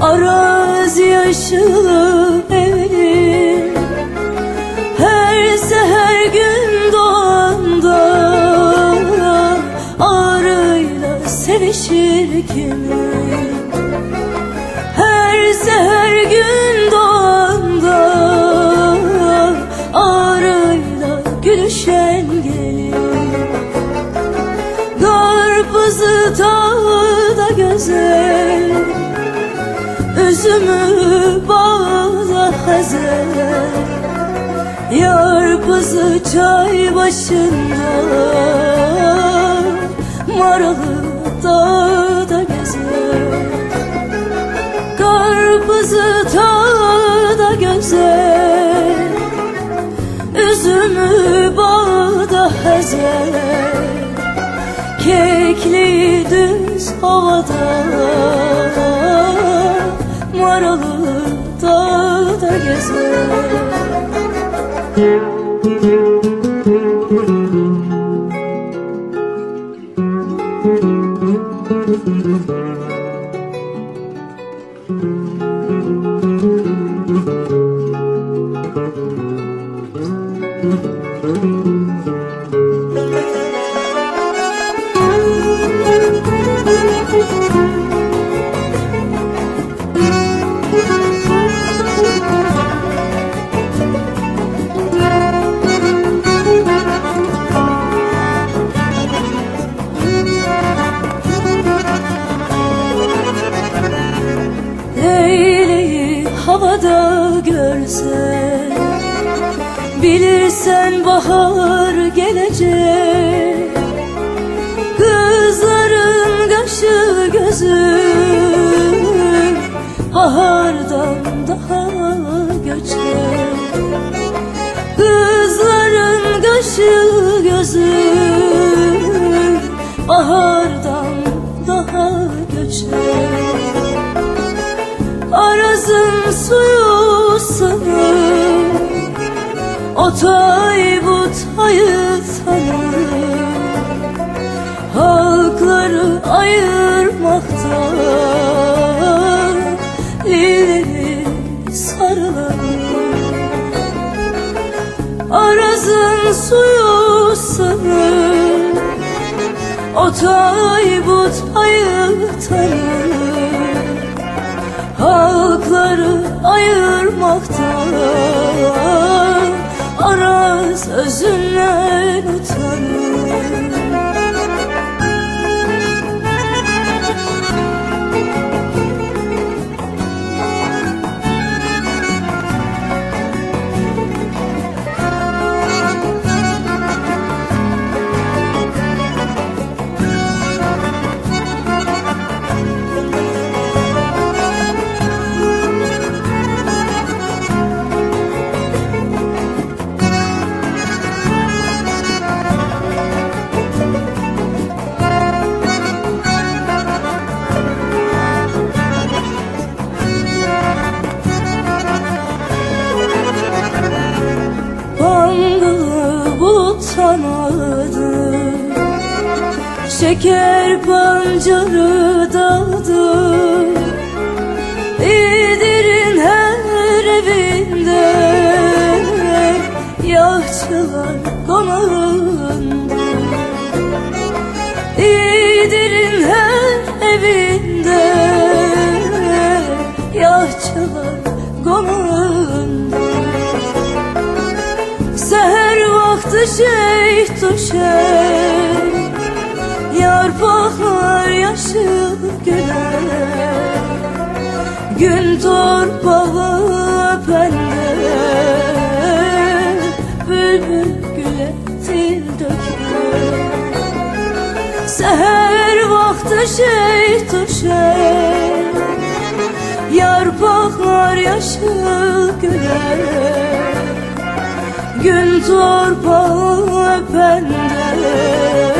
Araz yaşlı evim. Her seher gün doğanda Arıyla sevişir kimim. Her seher gün doğanda Arıyla gülüşen gelin Karpuzu da güzel Üzümü bağda hazer Yar kızı çay başında. Maralı dağda gezer. Karpuzu da güzel Üzümü bağda hazer Kekli düz havada Maralı dağda gezer Leyleği havada görsen Bilirsen bahar gelecek. Kızların kaşı gözü Bahardan daha göçer Kızların kaşı gözü Bahardan daha göçer Otay bu tayı tanır Halkları ayırmakta Lili sarılır. Arazın suyu sanır Otay bu tayı tanır Halkları ayırmakta Araz özünden utanır bulutanadı Şeker pancarı dağdı İdir'in her evinde. Yağçılar konağında İdir'in her evinde Vakti şeyh düşer Yarpaklar yaşıl güler Gün torpağı öpende. Bülbül güle dil döker Seher vakti şeyh düşer Yarpaklar yaşıl güler gün torpağı öpende